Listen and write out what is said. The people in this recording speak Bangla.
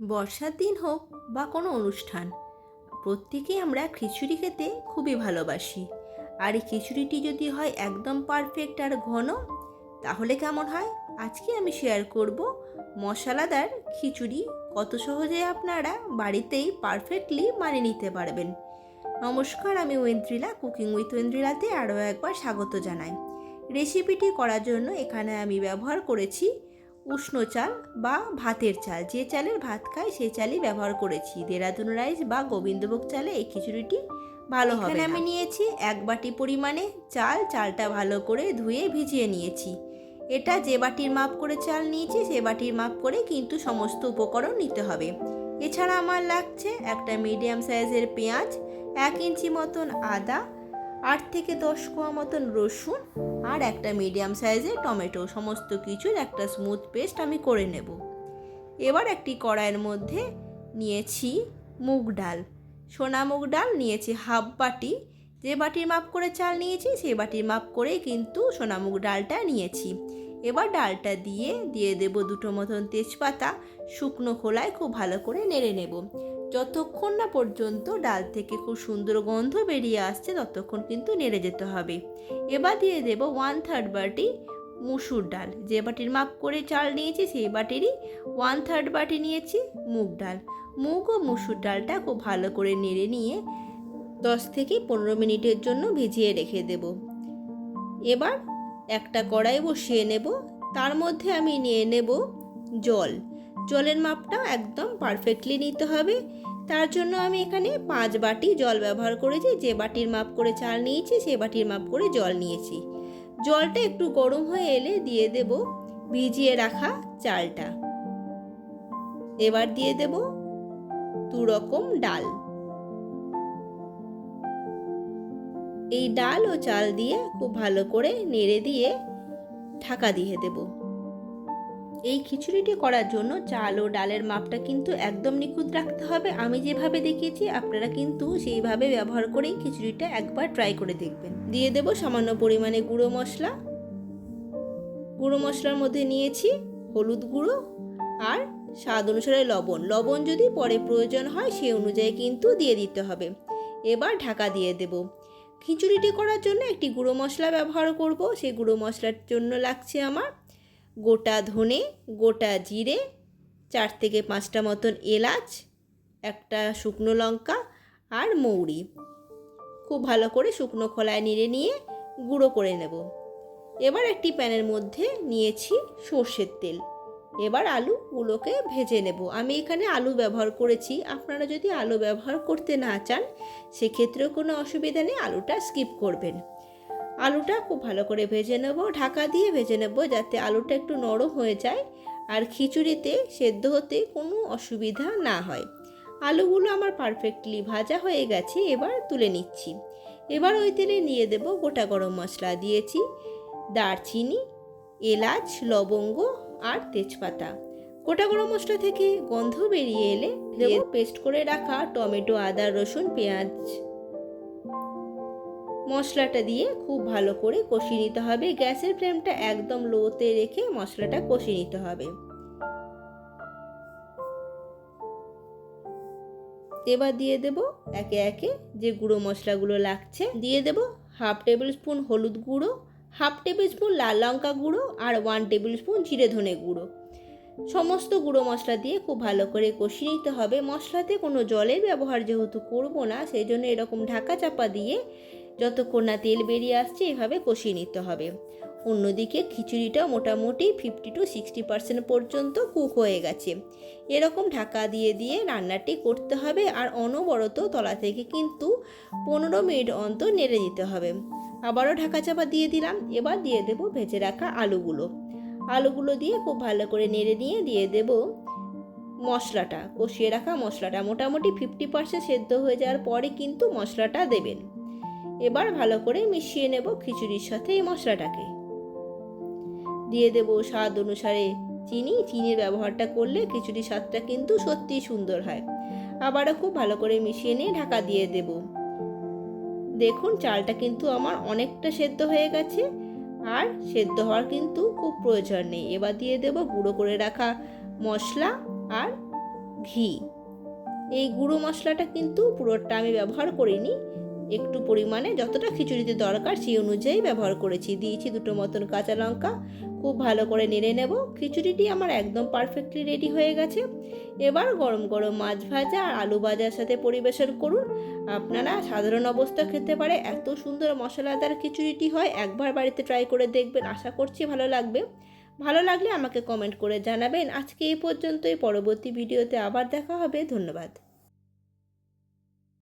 বর্ষার দিন হোক বা কোনো অনুষ্ঠান প্রত্যেকেই আমরা খিচুড়ি খেতে খুবই ভালোবাসি। আর এই খিচুড়িটি যদি হয় একদম পারফেক্ট আর ঘন, তাহলে কেমন হয়? আজকে আমি শেয়ার করব মশলাদার খিচুড়ি। কত সহজে আপনারা বাড়িতেই পারফেক্টলি বানিয়ে নিতে পারবেন। নমস্কার, আমি ওয়েন্দ্রিলা কুকিং উইথ ওয়েন্দ্রিলাতে আরও একবার স্বাগত জানাই। রেসিপিটি করার জন্য এখানে আমি ব্যবহার করেছি উষ্ণ চাল বা ভাতের চাল। যে চালের ভাত খাই সেই চালই ব্যবহার করেছি। দেরাদুন রাইস বা গোবিন্দভোগ চালে এই খিচুড়িটি ভালো হবে আমি নিয়েছি এক বাটি পরিমাণে চাল। চালটা ভালো করে ধুয়ে ভিজিয়ে নিয়েছি। এটা যে বাটির মাপ করে চাল নিয়েছি সে বাটির মাপ করে কিন্তু সমস্ত উপকরণ নিতে হবে। এছাড়া আমার লাগছে একটা মিডিয়াম সাইজের পেঁয়াজ এক ইঞ্চি মতন আদা আট থেকে দশ কোয়া মতন রসুন আর একটা মিডিয়াম সাইজের টমেটো। সমস্ত কিছুর একটা স্মুথ পেস্ট আমি করে নেব। এবার একটি কড়াইয়ের মধ্যে নিয়েছি মুগ ডাল। সোনা মুগ ডাল নিয়েছি হাফ বাটি। যে বাটির মাপ করে চাল নিয়েছি, সেই বাটির মাপ করেই কিন্তু সোনামুগ ডালটা নিয়েছি। এবার ডালটা দিয়ে দিয়ে দেব দুটো মতন তেজপাতা। শুকনো খোলায় খুব ভালো করে নেড়ে নেব। যতক্ষণ না পর্যন্ত ডাল থেকে খুব সুন্দর গন্ধ বেরিয়ে আসছে, ততক্ষণ কিন্তু নেড়ে যেতে হবে। এবার দিয়ে দেব ওয়ান থার্ড বাটি মুসুর ডাল। যে বাটির মাপ করে চাল নিয়েছি, সেই বাটিরই ওয়ান থার্ড বাটি নিয়েছি মুগ ডাল। মুগ ও মুসুর ডালটা খুব ভালো করে নেড়ে নিয়ে দশ থেকে পনেরো মিনিটের জন্য ভিজিয়ে রেখে দেব। এবার একটা কড়াই বসিয়ে নেব, তার মধ্যে আমি নিয়ে নেব জল। জলের মাপটা একদম পারফেক্টলি নিতে হবে। তার জন্য আমি এখানে পাঁচ বাটি জল ব্যবহার করেছি, যে বাটির মাপ করে চাল নিয়েছি, সে বাটির মাপ করে জল নিয়েছি। জলটা একটু গরম হয়ে এলে দিয়ে দেব ভিজিয়ে রাখা চালটা। এবার দিয়ে দেব দু রকম ডাল। এই ডাল ও চাল দিয়ে খুব ভালো করে নেড়ে দিয়ে ঢাকা দিয়ে দেব। এই খিচুড়িটি করার জন্য চাল ও ডালের মাপটা কিন্তু একদম নিখুঁত রাখতে হবে। আমি যেভাবে দেখিয়েছি, আপনারা কিন্তু সেইভাবে ব্যবহার করেই খিচুড়িটা একবার ট্রাই করে দেখবেন। দিয়ে দেব সামান্য পরিমাণে গুঁড়ো মশলা। গুঁড়ো মশলার মধ্যে নিয়েছি হলুদ গুঁড়ো আর স্বাদ অনুসারে লবণ। লবণ যদি পরে প্রয়োজন হয় সেই অনুযায়ী কিন্তু দিয়ে দিতে হবে। এবার ঢাকা দিয়ে দেব। খিচুড়িটি করার জন্য একটি গুঁড়ো মশলা ব্যবহার করব। সেই গুঁড়ো মশলার জন্য লাগছে আমার গোটা ধনে, গোটা জিরে, চার থেকে পাঁচটা মতন এলাচ, একটা শুকনো লঙ্কা আর মৌরি। খুব ভালো করে শুকনো খোলায় নেড়ে নিয়ে গুঁড়ো করে নেব। এবার একটি প্যানের মধ্যে নিয়েছি সর্ষের তেল। এবার আলুগুলোকে ভেজে নেব। আমি এখানে আলু ব্যবহার করেছি। আপনারা যদি আলু ব্যবহার করতে না চান, সেক্ষেত্রেও কোনো অসুবিধা নেই, আলুটা স্কিপ করবেন। আলুটা খুব ভালো করে ভেজে নেব, ঢাকা দিয়ে ভেজে নেব যাতে আলুটা একটু নরম হয়ে যায় আর খিচুড়িতে সেদ্ধ হতে কোনো অসুবিধা না হয়। আলুগুলো আমার পারফেক্টলি ভাজা হয়ে গেছে, এবার তুলে নিচ্ছি। এবার ওই তেলে নিয়ে দেব গোটা গরম মশলা দিয়েছি, দারচিনি, এলাচ, লবঙ্গ আর তেজপাতা। গোটা গরম মশলা থেকে গন্ধ বেরিয়ে এলে দেব পেস্ট করে রাখা টমেটো আদা রসুন পেঁয়াজ। মশলাটা দিয়ে খুব ভালো করে কষিয়ে নিতে হবে। গ্যাসের ফ্লেমটা একদম লোতে রেখে মশলাটা কষিয়ে নিতে হবে। এবার দিয়ে দেব একে একে যে গুঁড়ো মশলাগুলো লাগছে দিয়ে দেব হাফ টেবিল স্পুন হলুদ গুঁড়ো হাফ টেবিল স্পুন লাল লঙ্কা গুঁড়ো আর ওয়ান টেবিল স্পুন জিরে ধনে গুঁড়ো। সমস্ত গুঁড়ো মশলা দিয়ে খুব ভালো করে কষিয়ে নিতে হবে। মশলাতে কোনো জলের ব্যবহার যেহেতু করব না সেই জন্য এরকম ঢাকা চাপা দিয়ে যতক্ষণ না তেল বেরিয়ে আসছে, এভাবে কষিয়ে নিতে হবে। অন্যদিকে খিচুড়িটা মোটামুটি ফিফটি টু সিক্সটি পার্সেন্ট পর্যন্ত কুক হয়ে গেছে। এরকম ঢাকা দিয়ে দিয়ে রান্নাটি করতে হবে আর অনবরত তলা থেকে কিন্তু পনেরো মিনিট অন্তর নেড়ে দিতে হবে। আবারও ঢাকা চাপা দিয়ে দিলাম। এবার দিয়ে দেব ভেজে রাখা আলুগুলো। আলুগুলো দিয়ে খুব ভালো করে নেড়ে নিয়ে দিয়ে দেব মশলাটা, কষিয়ে রাখা মশলাটা। মোটামুটি ফিফটি পার্সেন্ট সেদ্ধ হয়ে যাওয়ার পরে কিন্তু মশলাটা দেবেন। এবার ভালো করে মিশিয়ে নেব খিচুড়ির সাথে এই মশলাটাকে। দিয়ে দেব স্বাদ অনুসারে চিনি। চিনির ব্যবহারটা করলে খিচুড়ির স্বাদটা কিন্তু সত্যিই সুন্দর হয়। আবারও খুব ভালো করে মিশিয়ে নিয়ে ঢাকা দিয়ে দেব। দেখুন, চালটা কিন্তু আমার অনেকটা সেদ্ধ হয়ে গেছে। আর সেদ্ধ হওয়ার কিন্তু খুব প্রয়োজন নেই। এবার দিয়ে দেব গুঁড়ো করে রাখা মশলা আর ঘি। এই গুঁড়ো মশলাটা কিন্তু পুরোটা আমি ব্যবহার করিনি। একটু পরিমাণে যতটা খিচুড়িতে দরকার সেই অনুযায়ী ব্যবহার করেছি। দিয়েছি দুটো মতন কাঁচা লঙ্কা খুব ভালো করে নেড়ে নেব। খিচুড়িটি আমার একদম পারফেক্টলি রেডি হয়ে গেছে। এবার গরম গরম মাছ ভাজা আর আলু ভাজার সাথে পরিবেশন করুন। আপনারা সাধারণ অবস্থা খেতে পারে, এত সুন্দর মশলাদার খিচুড়িটি হয়, একবার বাড়িতে ট্রাই করে দেখবেন, আশা করছি ভালো লাগবে। ভালো লাগলে আমাকে কমেন্ট করে জানাবেন। আজকে এই পর্যন্তই, পরবর্তী ভিডিওতে আবার দেখা হবে, ধন্যবাদ।